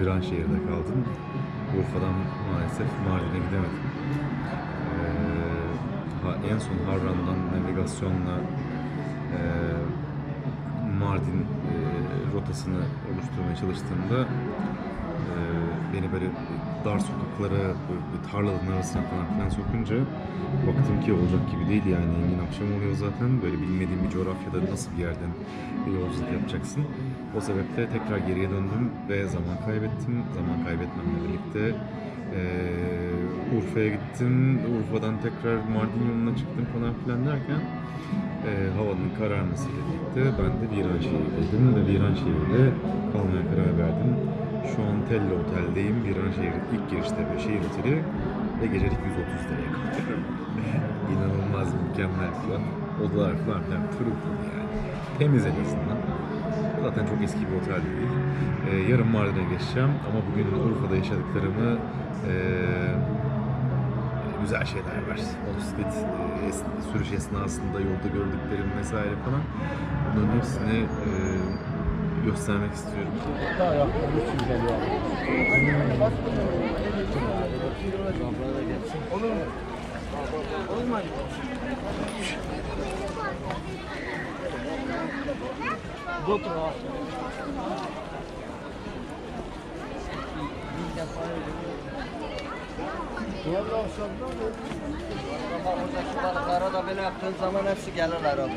Viranşehir'de kaldım. Urfa'dan maalesef Mardin'e gidemedim. Ee, en son Harran'dan navigasyonla e, Mardin e, rotasını oluşturmaya çalıştığımda e, beni böyle dar sokaklara, tarlaların arasına falan filan sokunca baktım ki olacak gibi değil yani engin akşam oluyor zaten böyle bilmediğim bir coğrafyada nasıl bir yerden bir yolculuk yapacaksın. O sebeple tekrar geriye döndüm ve zaman kaybettim. Zaman kaybetmemle birlikte e, Urfa'ya gittim. Urfa'dan tekrar Mardin yoluna çıktım falan filan derken e, havanın kararmasıyla birlikte ben de Viranşehir'deydim ve Viranşehir'de kalmaya karar verdim. Şu an Tello Otel'deyim. Viranşehir'in ilk girişte bir şehir oteli ve gecelik 130 liraya kalıyorum. İnanılmaz mükemmel falan. Odalar falan filan pırıl yani. Temiz en. Zaten çok eski bir otel değil. Ee, yarın Mardin'e geçeceğim ama bugün Urfa'da yaşadıklarımı ee, güzel şeyler var. Motosiklet e, sürüş esnasında yolda gördüklerim vesaire falan. Bunların hepsini e, göstermek istiyorum. Balıklara da böyle yaptığın zaman hepsi gelirler abi.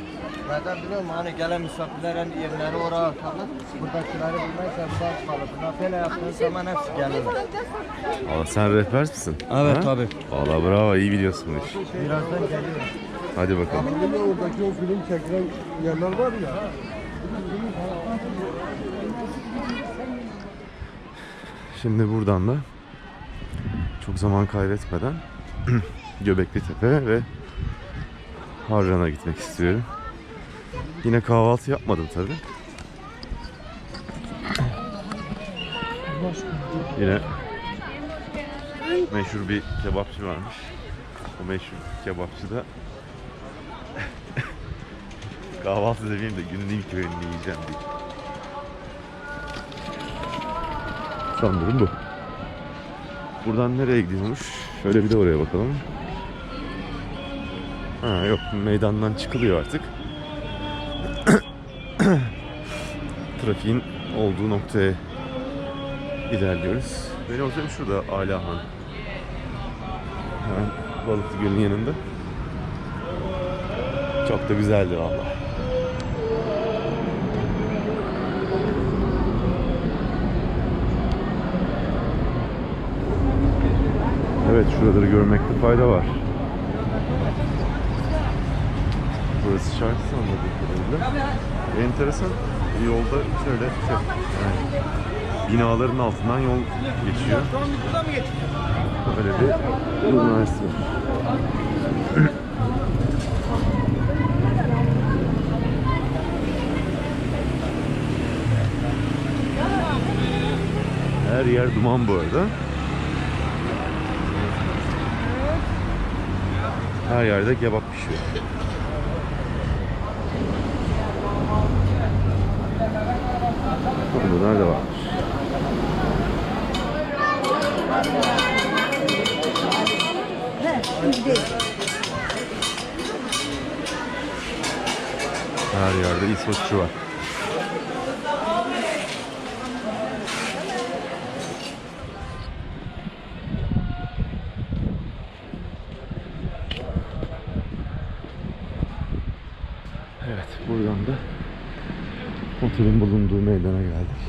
Neden biliyor musun? Hani gelen misafirlerin yerleri oraya atarlar. Buradakileri bilmezsen sağ kalır. Buna böyle yaptığın zaman hepsi gelirler. Valla sen rehber misin? Evet, Ha? tabii. Valla bravo iyi biliyorsun bu işi. Birazdan geliyor. Hadi bakalım. De oradaki o film çekilen yerler var ya. Şimdi buradan da çok zaman kaybetmeden Göbekli Tepe ve Harran'a gitmek istiyorum. Yine kahvaltı yapmadım tabi. Yine meşhur bir kebapçı varmış. O meşhur kebapçı da kahvaltı demeyeyim de günün ilk öğününü yiyeceğim diye. Sanırım bu. Buradan nereye gidiyormuş? Şöyle bir de oraya bakalım. Ha yok meydandan çıkılıyor artık. Trafiğin olduğu noktaya ilerliyoruz. Benim otelim şurada Alahan. Hemen Balıklı Gölü'nün yanında. Çok da güzeldi vallahi. Evet şuraları görmekte fayda var. Burası şarkısı anladığım kadarıyla. Enteresan yolda şöyle şey, yani binaların altından yol geçiyor. Böyle bir üniversite. Her yer duman bu arada. Her yerde kebap pişiyor. Burada nerede var? Her yerde İsveççi var. Evet, buradan da otelin bulunduğu meydana geldik.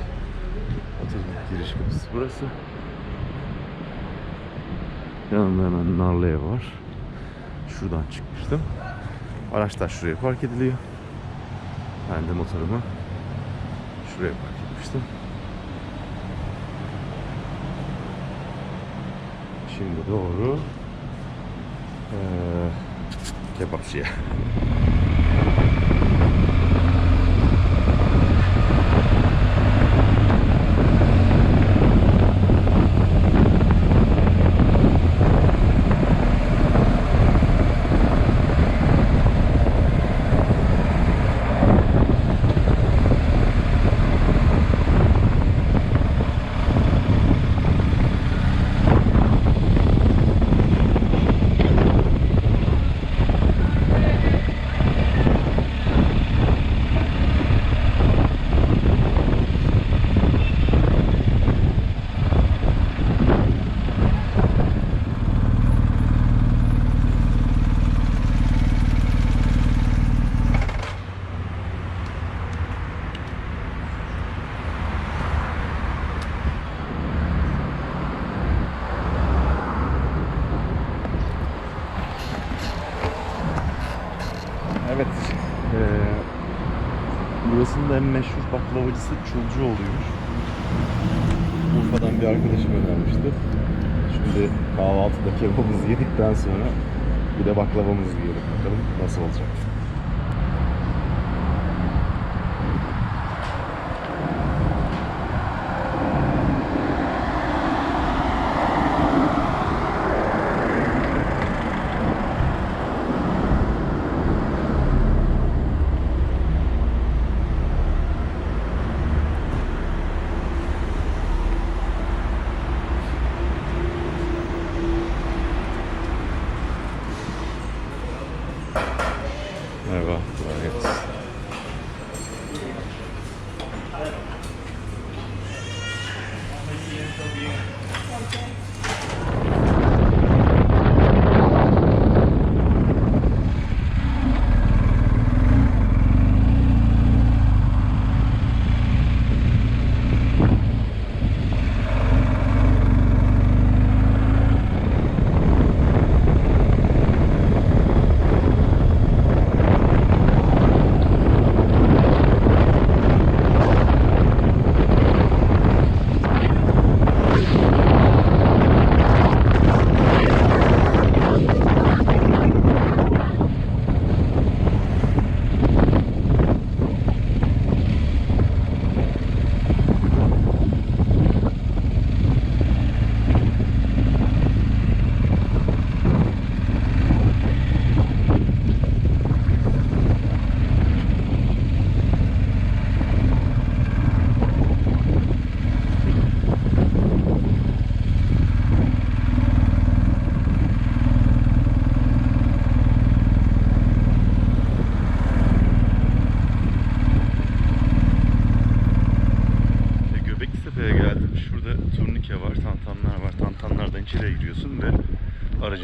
Otelin giriş kapısı burası. Yanında hemen narlı ev var. Şuradan çıkmıştım. Araçlar şuraya park ediliyor. Ben de motorumu şuraya park etmiştim. Şimdi doğru eee kebapçıya. Evet. Ee, burasının en meşhur baklavacısı Çulcu oluyormuş. Urfa'dan bir arkadaşım önermişti. Şimdi kahvaltıda kebabımızı yedikten sonra bir de baklavamızı yiyelim. Bakalım nasıl olacak.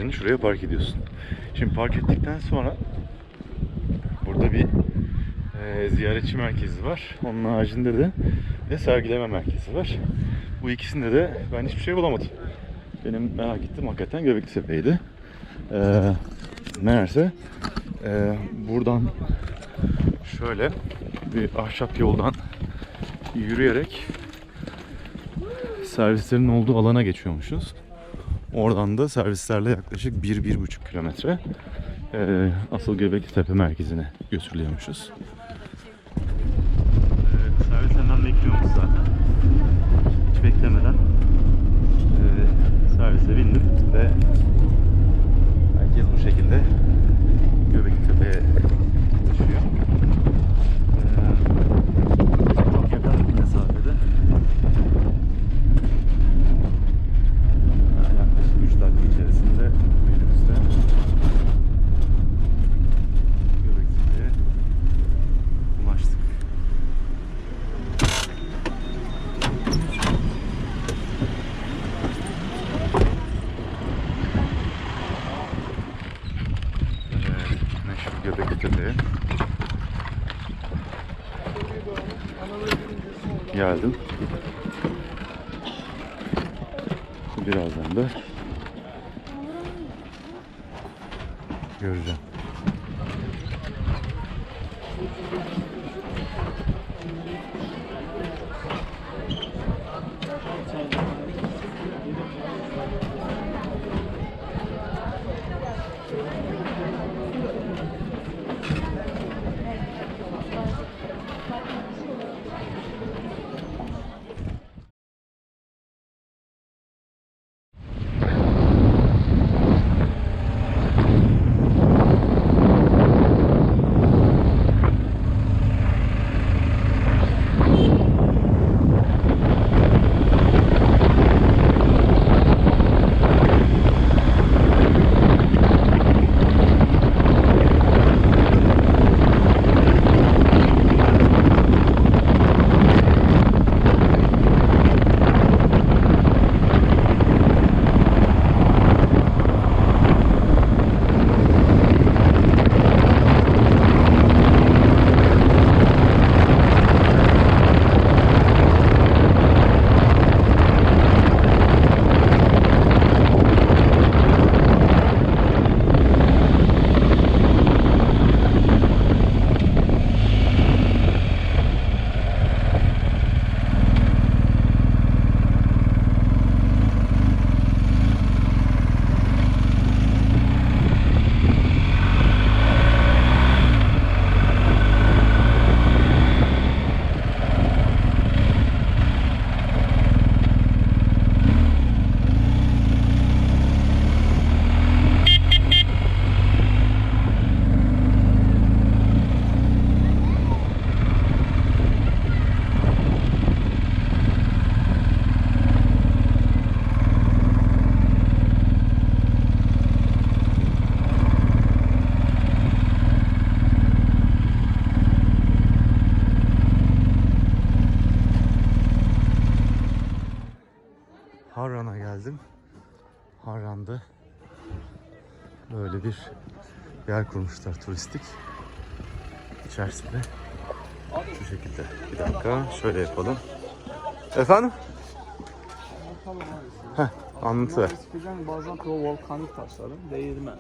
Aracını şuraya park ediyorsun. Şimdi park ettikten sonra burada bir e, ziyaretçi merkezi var. Onun haricinde de ve sergileme merkezi var. Bu ikisinde de ben hiçbir şey bulamadım. Benim merak ettiğim hakikaten Göbeklitepe'ydi. E, meğerse e, buradan şöyle bir ahşap yoldan yürüyerek servislerin olduğu alana geçiyormuşuz. Oradan da servislerle yaklaşık 1-1,5 kilometre eee, asıl Göbekli merkezine götürülüyormuşuz. Eee, servis hemen bekliyormuş zaten. Hiç beklemeden eee, servise bindim ve herkes bu şekilde Göbekli Tepe'ye ulaşıyor. tepeye. Geldim. Birazdan da göreceğim. Geldim. Harran'da böyle bir yer kurmuşlar turistik. İçerisinde şu şekilde. Bir dakika şöyle yapalım. Efendim? Heh, anlatı ver. Eskiden bazen o volkanik taşların değirmen.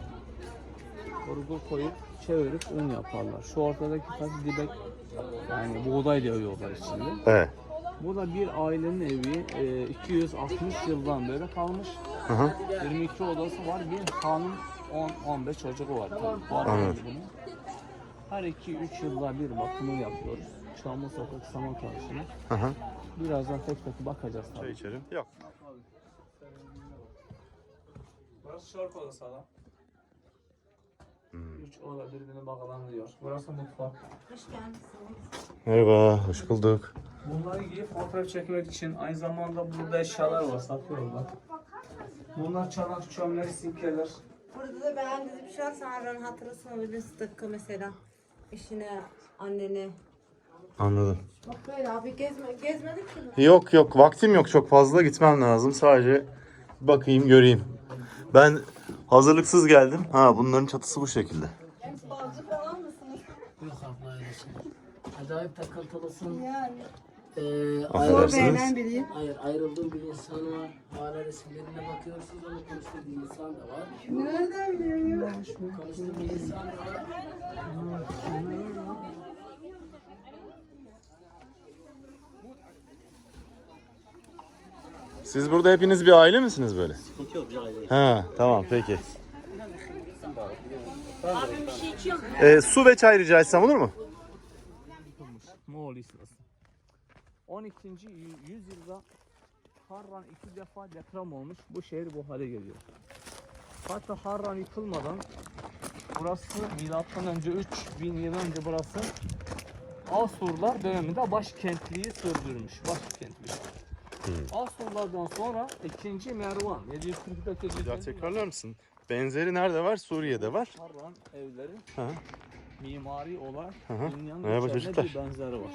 Kurgu koyup çevirip un yaparlar. Şu ortadaki taş dibek yani buğday diyorlar içinde. Evet. Bu da bir ailenin evi e, 260 yıldan beri kalmış. Hı hı. 22 odası var. Bir hanım 10-15 çocuğu var. Tabii. Var Anladım. bunun. Her 2-3 yılda bir bakımını yapıyoruz. Çamlı Sokak Saman Karşı'na. Hı hı. Birazdan tek tek bakacağız tabii. Çay içelim. Yok. Burası şark odası adam. Hmm. Üç oda birbirine bağlanıyor. Burası mutfak. Merhaba, hoş bulduk. Bunları giyip fotoğraf çekmek için aynı zamanda burada eşyalar var satıyorlar. Bunlar çanak, çömler, sinkeler. Burada da beğendiğiniz bir şey varsa Harran hatırlasın alabilirsin dakika mesela. Eşine, annene. Anladım. Bak böyle abi gezme, gezmedik ki. Yok yok, vaktim yok çok fazla gitmem lazım. Sadece bakayım, göreyim. Ben hazırlıksız geldim. Ha, bunların çatısı bu şekilde. Balcı falan mısınız? Yok abla öylesin. Acayip takıntılısın. Yani. Ee, Affedersiniz. biriyim. hayır ayrıldığım bir insan var. Hala resimlerine bakıyorsunuz ama konuştuğu bir insan da var. Nereden biliyor? Konuştuğu bir insan da var. Siz burada hepiniz bir aile misiniz böyle? Yok, bir aile. Ha, tamam peki. Abim bir şey içiyor mu? Ee, su ve çay rica etsem olur mu? Moğol İslası. 12. yü- yüzyılda Harran iki defa deprem olmuş. Bu şehir bu hale geliyor. Hatta Harran yıkılmadan burası milattan önce 3000 yıl önce burası Asurlar döneminde başkentliği sürdürmüş. Başkentliği. Asurlardan sonra 2. Mervan 744 Bir daha 750 tekrarlar mısın? Benzeri nerede var? Suriye'de var. Harran evleri Ha. mimari olarak dünyanın bir benzeri var.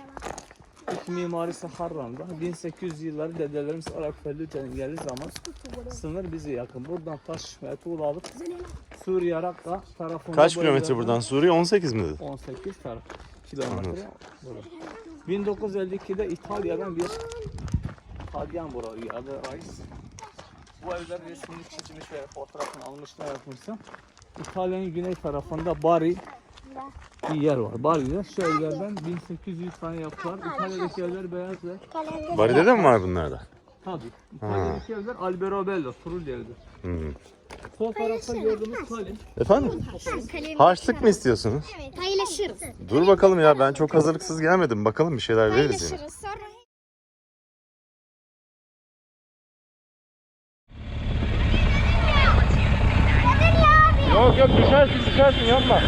İlk mimarisi Harran'da. 1800 yılları dedelerimiz Irak Fellüce'nin geldiği zaman sınır bize yakın. Buradan taş ve tuğla alıp Suriye Irak'ta tarafında Kaç kilometre buradan Suriye? 18 mi dedi? 18 taraf kilometre. Anladım. burası. 1952'de İtalya'dan bir Hadyan burayı adı Reis. Bu evler resmini çizmiş ve fotoğrafını almışlar yapmışsa. İtalya'nın güney tarafında Bari bir yer var. Bari'de şu evlerden 1800 tane yaptılar. İtalya'daki evler beyaz ve Bari'de de mi var bunlarda? tabii. İtalya'daki evler Alberobello, Turul yeridir. Hmm. Sol tarafta gördüğümüz Salim. Efendim? Harçlık mı istiyorsunuz? Paylaşırız. Dur bakalım ya ben çok hazırlıksız gelmedim. Bakalım bir şeyler veririz yine. Paylaşırız. Sonra Yok yok düşersin düşersin yapma.